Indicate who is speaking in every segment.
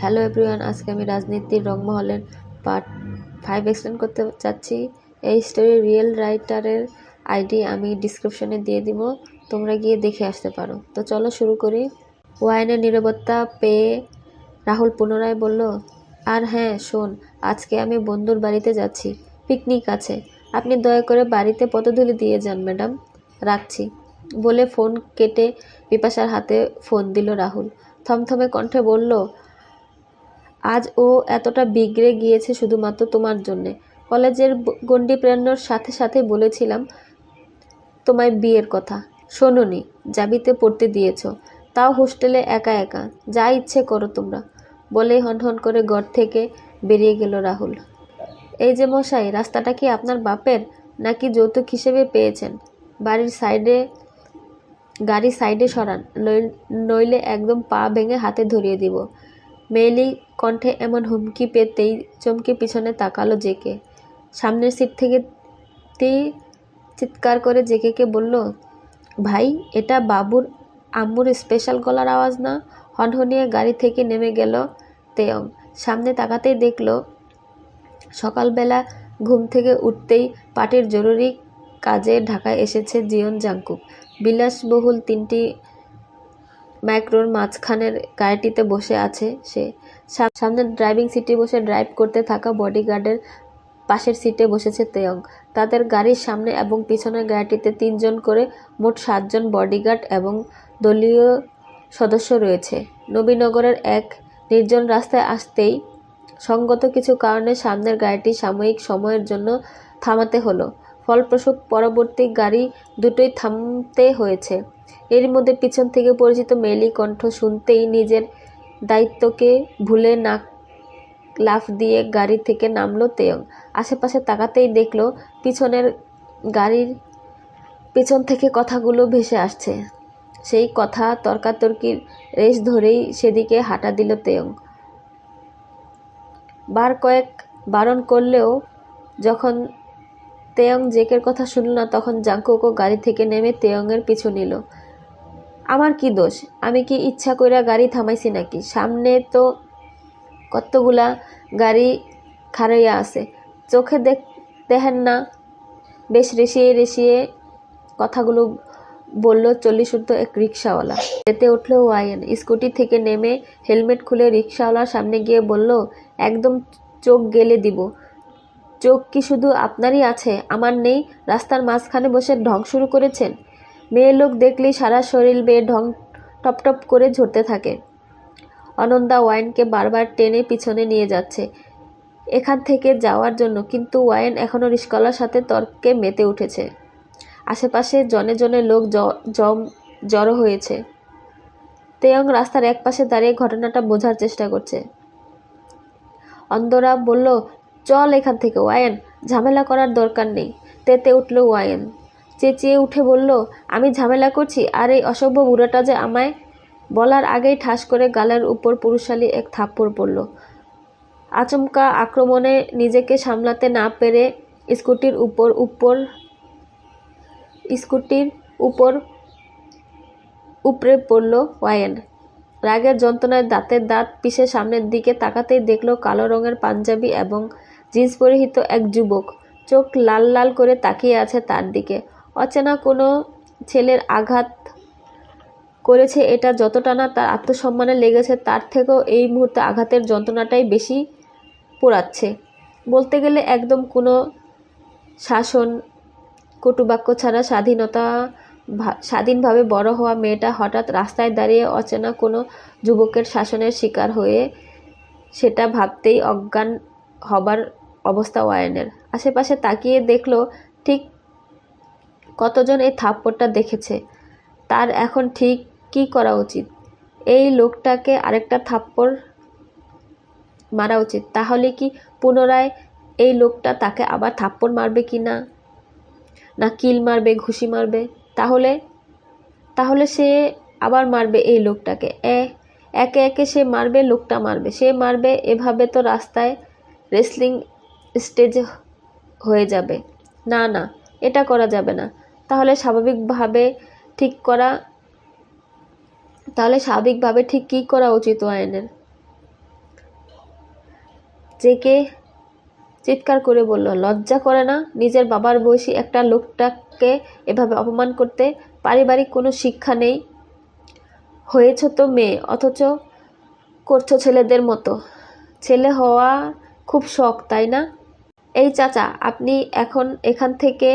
Speaker 1: Hello everyone আজকে আমি রাজনীতির রংমহলের পার্ট ফাইভ এক্সপ্লেন করতে চাচ্ছি। এই স্টোরি রিয়েল রাইটারের আইডি আমি ডিসক্রিপশনে দিয়ে দিব, তোমরা গিয়ে দেখে আসতে পারো। তো চলো শুরু করি। ওয়াইনের নিরাপত্তা পেয়ে রাহুল পুনরায় বলল, আর হ্যাঁ শোন, আজকে আমি বন্ধুর বাড়িতে যাচ্ছি পিকনিক আছে। আপনি দয়া করে বাড়িতে পদধূলি দিয়ে যান, ম্যাডাম। রাখছি। বলে ফোন কেটে বিপাশার হাতে ফোন দিল রাহুল। থমথমে কণ্ঠে বলল আজ ও এতটা বিগড়ে গিয়েছে শুধুমাত্র তোমার জন্যে। কলেজের গণ্ডি প্রেরণার সাথে সাথে বলেছিলাম তোমায় বিয়ের কথা। শোনোনি, জাবিতে পড়তে দিয়েছ। তাও হোস্টেলে একা একা। যা ইচ্ছে করো তোমরা। বলেই হন হন করে ঘর থেকে বেরিয়ে গেল রাহুল। এই যে মশাই, রাস্তাটা কি আপনার বাপের, নাকি যৌতুক হিসেবে পেয়েছেন? বাড়ির সাইডে গাড়ি সাইডে সরান নইল- একদম পা ভেঙে হাতে ধরিয়ে দিব। মেয়েলি কণ্ঠে এমন হুমকি পেতেই চমকে পিছনে তাকালো জেকে। সামনের সিট থেকে তে চিৎকার করে জেকেকে বলল, ভাই, এটা বাবুর আম্মুর স্পেশাল গলার আওয়াজ না? হনহনিয়ে গাড়ি থেকে নেমে গেল তেয়ং। সামনে তাকাতেই দেখল, সকালবেলা ঘুম থেকে উঠতেই পাটির জরুরি কাজে ঢাকায় এসেছে জিয়ন জাংকুক। বিলাসবহুল তিনটি ম্যাক্রোর মাঝখানের গাড়িটিতে বসে আছে সে। সা- সামনে ড্রাইভিং সিটে বসে ড্রাইভ করতে থাকা বডিগার্ডের পাশের সিটে বসেছে তেয়ং। তাদের গাড়ির সামনে এবং পিছনের গাড়িটিতে তিনজন করে মোট সাতজন বডিগার্ড এবং দলীয় সদস্য রয়েছে। নবীনগরের এক নির্জন রাস্তায় আসতেই সঙ্গত কিছু কারণে সামনের গাড়িটি সাময়িক সময়ের জন্য থামাতে হলো। ফলপ্রসূ পরবর্তী গাড়ি দুটোই থামতে হয়েছে। এর মধ্যে পিছন থেকে পরিচিত মেলি কণ্ঠ শুনতেই নিজের দায়িত্বকে ভুলে নাক লাফ দিয়ে গাড়ি থেকে নামলো তেয়ং। আশেপাশে তাকাতেই দেখল পিছনের গাড়ির পিছন থেকে কথাগুলো ভেসে আসছে। সেই কথা তর্কাতর্কির রেশ ধরেই সেদিকে হাঁটা দিল তেয়ং। বার কয়েক বারণ করলেও যখন তেয়ং জেকের কথা শুনল না, তখন জাংকুকও গাড়ি থেকে নেমে তেয়ংয়ের পিছু নিল। আমার কি দোষ? আমি কি ইচ্ছা কইরা গাড়ি থামাইছি নাকি? সামনে তো কতগুলা গাড়ি খারাইয়া আছে। চোখে দেখ, দেখেন না। বেশ রেসিয়ে রেসিয়ে কথাগুলো বলল চল্লিশ ঊর্ধ্ব এক রিক্সাওয়ালা যেতে উঠল ওয়াইন। স্কুটি থেকে নেমে হেলমেট খুলে রিক্সাওয়ালার সামনে গিয়ে বলল, একদম চোখ গেলে দিব। চোখ কি শুধু আপনারই আছে? আমার নেই? রাস্তার মাঝখানে বসে ঢং শুরু করেছেন? মেয়ে লোক দেখলেই সারা শরীর বেয়ে ঢং, টপ টপ করে ঝরতে থাকে। অনন্দা ওয়াইনকে বারবার টেনে পিছনে নিয়ে যাচ্ছে। এখান থেকে যাওয়ার জন্য কিন্তু ওয়াইন এখনও রিস্কলার সাথে তর্কে মেতে উঠেছে। আশেপাশে জনে জনে লোক জম, জড়ো হয়েছে। তেয়ং রাস্তার একপাশে দাঁড়িয়ে ঘটনাটা বোঝার চেষ্টা করছে। অন্দরা বলল, চল এখান থেকে, ওয়াইন। ঝামেলা করার দরকার নেই। তেতে উঠল ওয়াইন। চেঁচিয়ে উঠে বলল, আমি ঝামেলা করছি আর এই অসভ্য বুড়োটা যে আমায় বলার আগেই ঠাস করে গালের উপর পুরুষালী এক থাপ্পড় পড়ল। আচমকা আক্রমণে নিজেকে সামলাতে না পেরে স্কুটির উপর উপর, স্কুটির উপর উপরে পড়ল ওয়াইন রাগের যন্ত্রণায় দাঁতের দাঁত পিষে সামনের দিকে তাকাতেই দেখল কালো রঙের পাঞ্জাবি এবং জিন্স পরিহিত এক যুবক। চোখ লাল লাল করে তাকিয়ে আছে তার দিকে। অচেনা কোনো ছেলের আঘাত করেছে এটা যতটা না তার আত্মসম্মানে লেগেছে, তার থেকেও এই মুহূর্তে আঘাতের যন্ত্রণাটাই বেশি পোড়াচ্ছে। বলতে গেলে একদম কোনো শাসন, কটুবাক্য ছাড়া স্বাধীনতা স্বাধীনভাবে বড় হওয়া মেয়েটা হঠাৎ রাস্তায় দাঁড়িয়ে অচেনা কোনো যুবকের শাসনের শিকার হয়ে সেটা ভাবতেই অজ্ঞান হবার অবস্থা ওয়াইনের আশেপাশে তাকিয়ে দেখল, ঠিক কতজন এই থাপ্পড়টা দেখেছে? তার এখন ঠিক কী করা উচিত? এই লোকটাকে আরেকটা থাপ্পড় মারা উচিত। তাহলে কি পুনরায় এই লোকটা তাকে আবার থাপ্পড় মারবে কি না? না কিল মারবে, ঘুষি মারবে? তাহলে তাহলে সে আবার মারবে এই লোকটাকে। এ, একে একে সে মারবে, লোকটা মারবে। সে মারবে, এভাবে তো রাস্তায় রেসলিং স্টেজ হয়ে যাবে। না না, এটা করা যাবে না। তাহলে স্বাভাবিকভাবে ঠিক করা, তাহলে স্বাভাবিকভাবে ঠিক কী করা উচিত আইনের জেকে চিৎকার করে বলল, লজ্জা করে না? নিজের বাবার বয়সী একটা লোকটাকে এভাবে অপমান করতে পারিবারিক কোনো শিক্ষা নেই? হয়েছ তো মেয়ে, অথচ করছ ছেলেদের মতো। ছেলে হওয়া খুব শখ, তাই না? এই চাচা, আপনি এখন এখান থেকে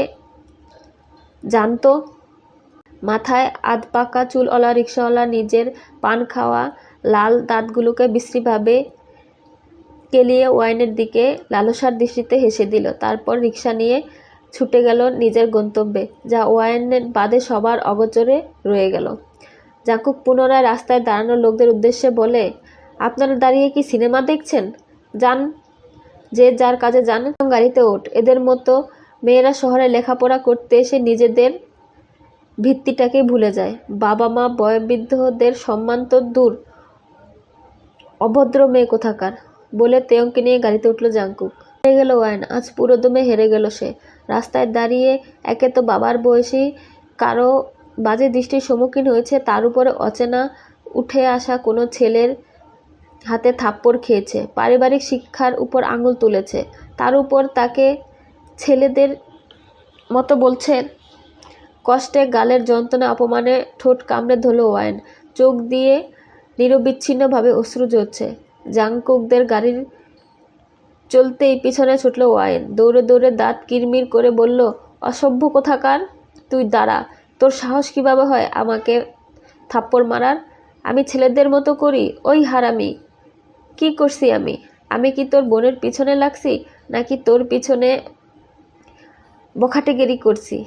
Speaker 1: জানতো। মাথায় আধ পাকা চুলওয়ালা রিক্সাওয়ালা নিজের পান খাওয়া লাল দাঁতগুলোকে বিশ্রীভাবে কেলিয়ে ওয়াইনের দিকে লালসার দৃষ্টিতে হেসে দিল। তারপর রিক্সা নিয়ে ছুটে গেল নিজের গন্তব্যে, যা ওয়াইনের বাদে সবার অগোচরে রয়ে গেল। জাকুব পুনরায় রাস্তায় দাঁড়ানো লোকদের উদ্দেশ্যে বলে, আপনারা দাঁড়িয়ে কি সিনেমা দেখছেন? যান, যে যার কাজে যান, গাড়িতে ওঠ। এদের মতো মেয়েরা শহরে লেখাপড়া করতে এসে নিজেদের ভিত্তিটাকে ভুলে যায়। বাবা মা, বয়োবৃদ্ধদের সম্মান তো দূর। অভদ্র মেয়ে কোথাকার? বলে তেয়ংকে নিয়ে গাড়িতে উঠল জাঙ্কুক হেরে গেল ওয়াইন, আজ পুরোদমে হেরে গেল সে। রাস্তায় দাঁড়িয়ে একে তো বাবার বয়সী, কারও বাজে দৃষ্টির সম্মুখীন হয়েছে, তার উপরে অচেনা উঠে আসা কোনো ছেলের হাতে থাপ্পড় খেয়েছে। পারিবারিক শিক্ষার উপর আঙুল তুলেছে। তার উপর তাকে ছেলেদের মতো বলছে, কষ্টে গালের যন্ত্রণা, অপমানে ঠোঁট কামড়ে ধরল ওয়াইন, চোখ দিয়ে নিরবিচ্ছিন্নভাবে অশ্রু ঝরছে। জাংকুকদের গাড়ির চলতেই পিছনে ছুটল ওয়াইন। দৌড়ে দৌড়ে দাঁত কিরমির করে বলল, অসভ্য কোথাকার তুই, দাঁড়া। তোর সাহস কীভাবে হয় আমাকে থাপ্পড় মারার? আমি ছেলেদের মতো করি, ওই হারামি। কি করছি আমি? আমি কি তোর বোনের পিছনে লাগছি, নাকি তোর পিছনে বখাটেগিরি করছি।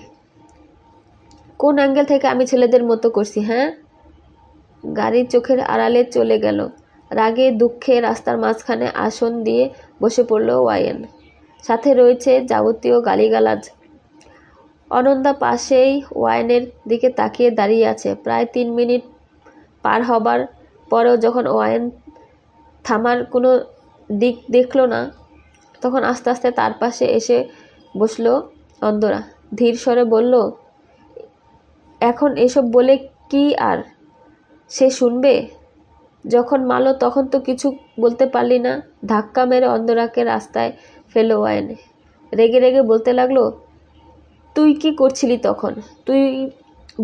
Speaker 1: কোন অ্যাঙ্গেল থেকে আমি ছেলেদের মতো করছি হ্যাঁ? গাড়ি চোখের আড়ালে চলে গেল। রাগে, দুঃখে রাস্তার মাঝখানে আসন দিয়ে বসে পড়ল ওয়াইন। সাথে রয়েছে যাবতীয় গালিগালাজ। অনন্দা পাশেই ওয়াইনের দিকে তাকিয়ে দাঁড়িয়ে আছে। প্রায় তিন মিনিট পার হবার পরেও যখন ওয়াইন থামার কোনো দিক দেখল না, তখন আস্তে আস্তে তার পাশে এসে বসল অন্দরা ধীর স্বরে বলল, এখন এসব বলে কি আর? সে শুনবে? যখন মালো তখন তো কিছু বলতে পারলি না। ধাক্কা মেরে অন্ধরাকে রাস্তায় ফেলো আয়নে রেগে রেগে বলতে লাগল, তুই কি করছিলি তখন? তুই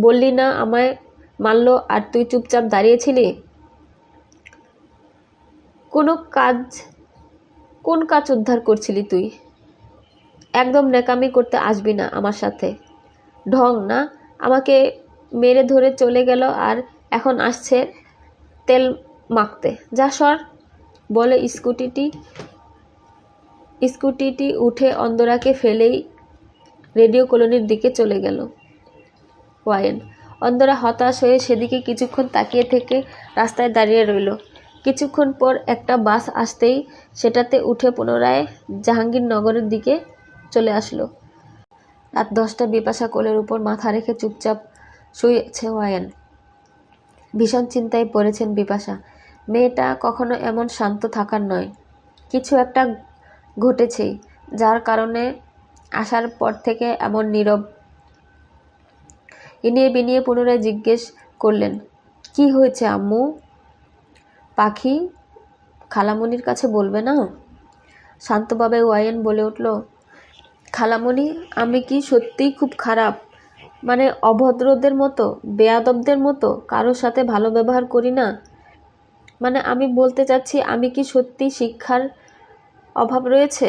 Speaker 1: বললি না আমায় মারলো আর তুই চুপচাপ দাঁড়িয়েছিলি? কোনো কাজ, কোন কাজ উদ্ধার করছিলি তুই? একদম নেকামি করতে আসবি না আমার সাথে। ঢং না, আমাকে মেরে ধরে চলে গেল আর এখন আসছে তেল মাখতে। যা সর, বলে স্কুটিটি। স্কুটিটি উঠে অন্দরাকে ফেলেই রেডিও কলোনির দিকে চলে গেল। ওয়াইন অন্ধরা হতাশ হয়ে সেদিকে কিছুক্ষণ তাকিয়ে থেকে রাস্তায় দাঁড়িয়ে রইল। কিছুক্ষণ পর একটা বাস আসতেই সেটাতে উঠে পুনরায় জাহাঙ্গীরনগরের দিকে চলে আসলো। রাত দশটা বিপাশা কোলের উপর মাথা রেখে চুপচাপ শুয়েছে ওয়াইন ভীষণ চিন্তায় পড়েছেন বিপাশা। মেয়েটা কখনো এমন শান্ত থাকার নয়। কিছু একটা ঘটেছেই, যার কারণে আসার পর থেকে এমন নীরব। ইনিয়ে বিনিয়ে পুনরায় জিজ্ঞেস করলেন, কি হয়েছে আম্মু? পাখি? খালামণির কাছে বলবে না? শান্তভাবে ওয়াইন বলে উঠল খালামণি আমি কি সত্যিই খুব খারাপ? মানে অভদ্রদের মতো, বেয়াদবদের মতো কারোর সাথে ভালো ব্যবহার করি না? মানে আমি বলতে চাচ্ছি, আমি কি সত্যি শিক্ষার অভাব রয়েছে?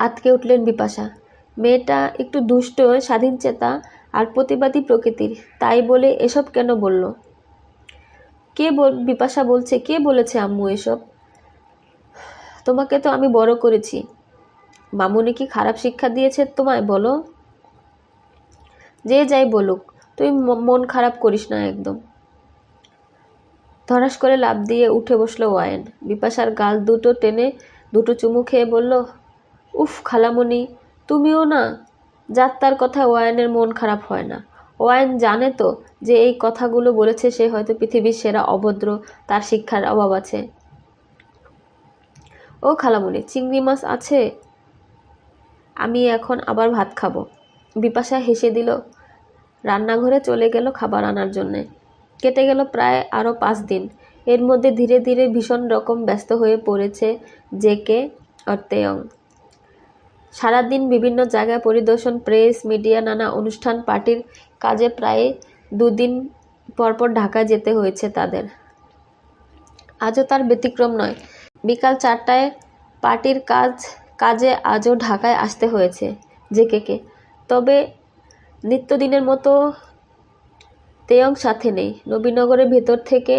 Speaker 1: আতকে উঠলেন বিপাশা। মেয়েটা একটু দুষ্ট, স্বাধীন চেতা আর প্রতিবাদী প্রকৃতির। তাই বলে এসব কেন বলল? কে বিপাশা বলছে, কে বলেছে আম্মু এসব? তোমাকে তো আমি বড় করেছি। মামুনি কি খারাপ শিক্ষা দিয়েছে তোমায়, বলো? যে যাই বলুক, তুই মন খারাপ করিস না একদম। ধরাস করে লাভ দিয়ে উঠে বসল ওয়াইন বিপাশার গাল দুটো টেনে দুটো চুমু খেয়ে বলল, উফ খালামণি তুমিও না, যার তার কথা ওয়াইনের মন খারাপ হয় না। ওয়াইন জানে তো যে এই কথাগুলো বলেছে সে হয়তো পৃথিবীর সেরা অভদ্র, তার শিক্ষার অভাব আছে। ও খালামণি চিংড়ি মাছ আছে? আমি এখন আবার ভাত খাব। বিপাশা হেসে দিল, রান্নাঘরে চলে গেল খাবার আনার জন্যে। কেটে গেল প্রায় আরও পাঁচ দিন। এর মধ্যে ধীরে ধীরে ভীষণ রকম ব্যস্ত হয়ে পড়েছে জেকে অর্তেয়ং। সারাদিন বিভিন্ন জায়গায় পরিদর্শন, প্রেস, মিডিয়া, নানা অনুষ্ঠান, পার্টির কাজে প্রায় দুদিন পরপর ঢাকা যেতে হয়েছে তাদের। আজও তার ব্যতিক্রম নয়। বিকাল চারটায় পার্টির কাজ কাজে আজও ঢাকায় আসতে হয়েছে জেকেকে। তবে নিত্যদিনের মতো তেয়ং সাথে নেই। নবীনগরের ভেতর থেকে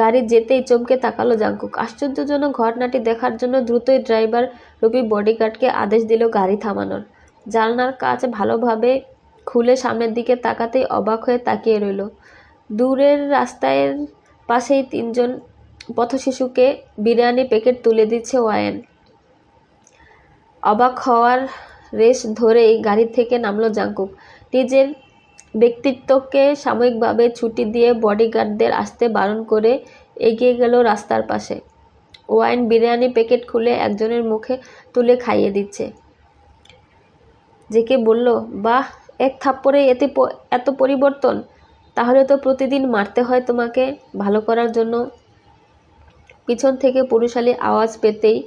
Speaker 1: গাড়ি যেতেই চমকে তাকালো জাঙ্কুক আশ্চর্যজনক ঘটনাটি দেখার জন্য দ্রুতই ড্রাইভার রবি বডিগার্ডকে আদেশ দিল গাড়ি থামানোর। জানলার কাজ ভালোভাবে খুলে সামনের দিকে তাকাতেই অবাক হয়ে তাকিয়ে রইল। দূরের রাস্তায় পাশেই তিনজন পথশিশুকে বিরিয়ানি প্যাকেট তুলে দিচ্ছে ওয়ায়েন। অবাক হওয়ার রেশ ধরেই গাড়ি থেকে নামলো জাঙ্কুক নিজের ব্যক্তিত্বকে সাময়িকভাবে ছুটি দিয়ে বডিগার্ডদের আসতে বারণ করে এগিয়ে গেল রাস্তার পাশে। ওয়াইন বিরিয়ানি প্যাকেট খুলে একজনের মুখে তুলে খাইয়ে দিচ্ছে। জেকে বলল, বাহ, এক থাপ্পড়ে এতে এত পরিবর্তন? তাহলে তো প্রতিদিন মারতে হয় তোমাকে ভালো করার জন্য। পিছন থেকে পুরুষালী আওয়াজ পেতেই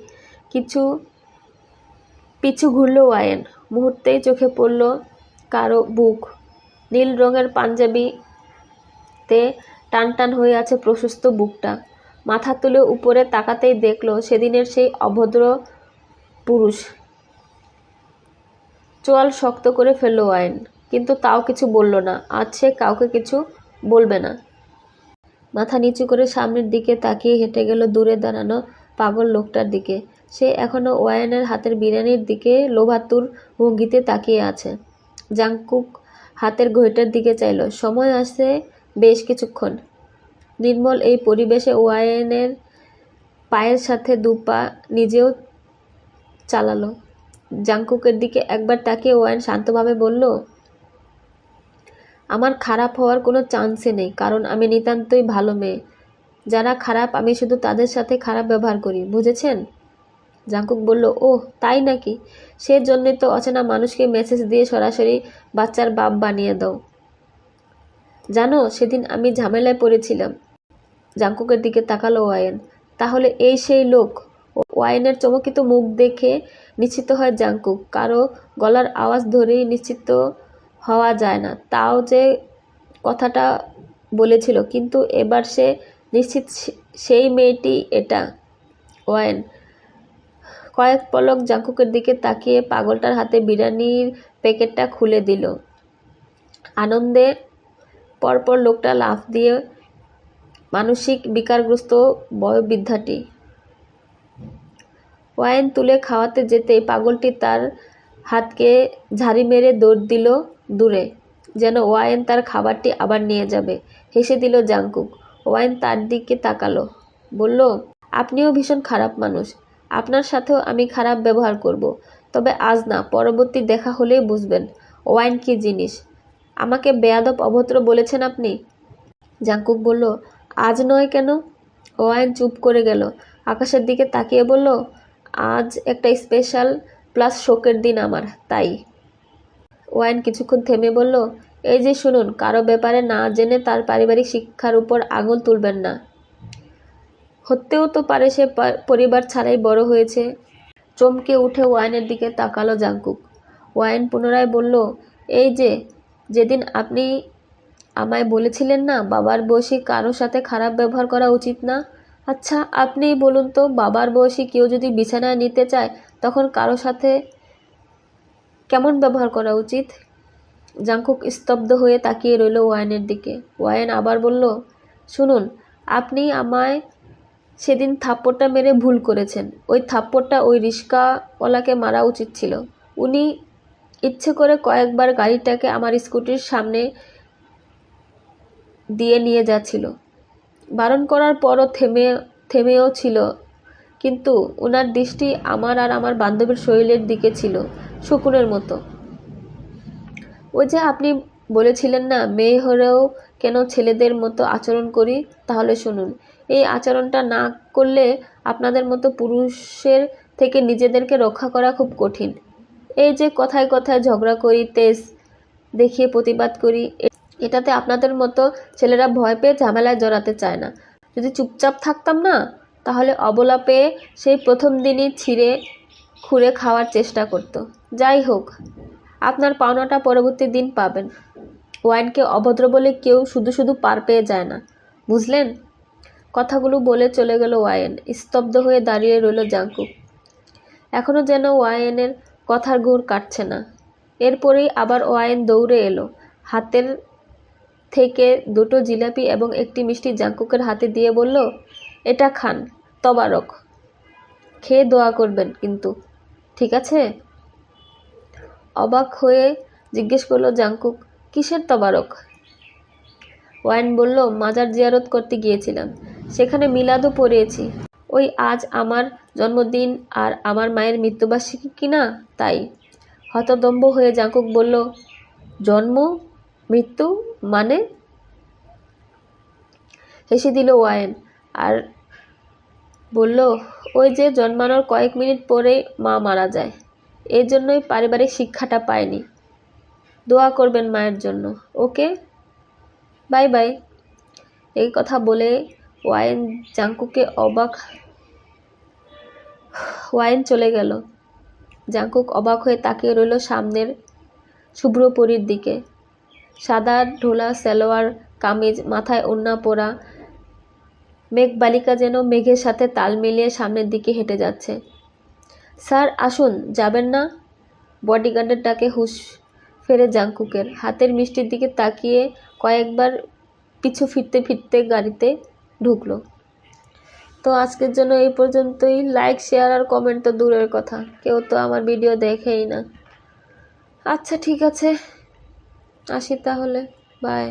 Speaker 1: কিছু পিছু ঘুরল ওয়ায়েন মুহূর্তেই চোখে পড়ল কারও বুক। নীল রঙের পাঞ্জাবিতে টান টান হয়ে আছে প্রশস্ত বুকটা। মাথা তুলে উপরে তাকাতেই দেখল সেদিনের সেই অভদ্র পুরুষ। চোয়াল শক্ত করে ফেলল ওয়াইন, কিন্তু তাও কিছু বলল না। আজ সে কাউকে কিছু বলবে না। মাথা নিচু করে সামনের দিকে তাকিয়ে হেঁটে গেল দূরে দাঁড়ানো পাগল লোকটার দিকে। সে এখনও ওয়াইনের হাতের বিরিয়ানির দিকে লোভাতুর ভঙ্গিতে তাকিয়ে আছে। জাংকুক হাতের ঘড়িটার দিকে চাইল। সময় আসছে বেশ কিছুক্ষণ। নির্মল এই পরিবেশে ওয়াইনের পায়ের সাথে দু পা নিজেও চালালো। জাংকুকের দিকে একবার তাকিয়ে ওয়াইন শান্তভাবে বলল, আমার খারাপ হওয়ার কোনো চান্সই নেই, কারণ আমি নিতান্তই ভালো মেয়ে। যারা খারাপ, আমি শুধু তাদের সাথে খারাপ ব্যবহার করি, বুঝেছেন? জাঙ্কুক বলল ও তাই নাকি? সেজন্যই তো অচেনা মানুষকে মেসেজ দিয়ে সরাসরি বাচ্চার বাপ বানিয়ে দাও। জানো, সেদিন আমি ঝামেলায় পড়েছিলাম। জাঙ্কুকের দিকে তাকালো ওয়াইন তাহলে এই সেই লোক? ওয়াইনের চমকিত মুখ দেখে নিশ্চিত হয় জাঙ্কুক কারও গলার আওয়াজ ধরেই নিশ্চিত হওয়া যায় না। তাও যে কথাটা বলেছিল, কিন্তু এবার সে নিশ্চিত সেই মেয়েটি এটা। ওয়াইন কয়েক পলক জাঙ্কুকের দিকে তাকিয়ে পাগলটার হাতে বিরিয়ানির প্যাকেটটা খুলে দিল। আনন্দে পরপর লোকটা লাফ দিয়ে মানসিক বিকারগ্রস্ত বয়োবৃদ্ধাটি। ওয়াইন তুলে খাওয়াতে যেতেই পাগলটি তার হাতকে ঝাড়ি মেরে দৌড় দিল দূরে, যেন ওয়াইন তার খাবারটি আবার নিয়ে যাবে। হেসে দিল জাঙ্কুক। ওয়াইন তার দিকে তাকালো। বলল, আপনিও ভীষণ খারাপ মানুষ। আপনার সাথেও আমি খারাপ ব্যবহার করব। তবে আজ না, পরবর্তী দেখা হলেই বুঝবেন। ওয়াইন কি জিনিস? আমাকে বেয়াদব অভদ্র বলেছেন আপনি? জাংকুক বলল, আজ নয় কেন? ওয়াইন চুপ করে গেল। আকাশের দিকে তাকিয়ে বলল, আজ একটা স্পেশাল প্লাস শোকের দিন আমার, তাই। ওয়াইন কিছুক্ষণ থেমে বলল, এই যে শুনুন, কারও ব্যাপারে না জেনে তার পারিবারিক শিক্ষার উপর আঙুল তুলবেন না। হতেও তো পারে সে পরিবার ছাড়াই বড় হয়েছে। চমকে উঠে ওয়াইনের দিকে তাকালো জাঙ্কুক। ওয়াইন পুনরায় বলল, এই যে, যেদিন আপনি আমায় বলেছিলেন না, বাবার বয়সী কারোর সাথে খারাপ ব্যবহার করা উচিত না? আচ্ছা আপনিই বলুন তো, বাবার বয়সী কেউ যদি বিছানায় নিতে চায়, তখন কারও সাথে কেমন ব্যবহার করা উচিত? জাংকুক স্তব্ধ হয়ে তাকিয়ে রইল ওয়াইনের দিকে। ওয়াইন আবার বলল, শুনুন, আপনি আমায় সেদিন থাপ্পড়টা মেরে ভুল করেছেন। ওই থাপ্পড়টা ওই রিস্কাওয়ালাকে মারা উচিত ছিল। উনি ইচ্ছে করে কয়েকবার গাড়িটাকে আমার স্কুটির সামনে দিয়ে নিয়ে যাচ্ছিল। বারণ করার পরও থেমে, থেমেও ছিল। কিন্তু ওনার দৃষ্টি আমার আর আমার বান্ধবীর শরীরের দিকে ছিল, শকুনের মতো। ওই যে আপনি বলেছিলেন না, মেয়ে হলেও কেন ছেলেদের মতো আচরণ করি? তাহলে শুনুন এই আচরণটা না করলে আপনাদের মতো পুরুষের থেকে নিজেদেরকে রক্ষা করা খুব কঠিন। এই যে কথায় কথায় ঝগড়া করি, তেজ দেখিয়ে প্রতিবাদ করি, এটাতে আপনাদের মতো ছেলেরা ভয় পেয়ে ঝামেলায় জড়াতে চায় না। যদি চুপচাপ থাকতাম না, তাহলে অবলা পেয়ে সেই প্রথম দিনই ছিঁড়ে খুঁড়ে খাওয়ার চেষ্টা করতো। যাই হোক, আপনার পাওনাটা পরবর্তী দিন পাবেন। ওয়াইনকে অভদ্র বলে কেউ শুধু শুধু পার পেয়ে যায় না। বুঝলেন? কথাগুলো বলে চলে গেল ওয়াইন স্তব্ধ হয়ে দাঁড়িয়ে রইল জাঙ্কুক। এখনও যেন ওয়াইনের কথার ঘুর কাটছে না। এরপরেই আবার ওয়াইন দৌড়ে এলো। হাতের থেকে দুটো জিলাপি এবং একটি মিষ্টি জাঙ্কুকের হাতে দিয়ে বলল, এটা খান, তবারক। খেয়ে দোয়া করবেন কিন্তু, ঠিক আছে? অবাক হয়ে জিজ্ঞেস করল জাঙ্কুক, কিসের তবারক? ওয়াইন বলল, মাজার জিয়ারত করতে গিয়েছিলাম। সেখানে মিলাদও পড়িয়েছি। ওই আজ আমার জন্মদিন আর আমার মায়ের মৃত্যুবার্ষিকী কিনা তাই? হতদম্ব হয়ে জাঙ্কুক বলল, জন্ম, মৃত্যু মানে? হেসে দিল ওয়াইন আর বলল, ওই যে জন্মানোর কয়েক মিনিট পরেই মা মারা যায়। এই জন্যই পারিবারিক শিক্ষাটা পায়নি দোয়া করবেন মায়ের জন্য, ওকে? Bye bye. এই কথা বলে ওয়াইন জাঙ্কুকে অবাক ওয়াইন চলে গেল। জাঙ্কুক অবাক হয়ে তাকিয়ে রইল সামনের শুভ্রপরীর দিকে। সাদা ঢোলা, সালোয়ার, কামিজ, মাথায় ওড়না পরা মেঘবালিকা যেন মেঘের সাথে তাল মিলিয়ে সামনের দিকে হেঁটে যাচ্ছে। স্যার, আসুন, যাবেন না? বডিগার্ডের ডাকে হুশ ফেরে জাঙ্কুকের। হাতের মিষ্টির দিকে তাকিয়ে কয়েকবার পিছু ফিরতে ফিরতে গাড়িতে ঢুকলো। তো আজকের জন্য এই পর্যন্তই। লাইক শেয়ার আর কমেন্ট তো দূরের কথা। কেউ তো আমার ভিডিও দেখেই না। আচ্ছা ঠিক আছে। আসি তাহলে। বাই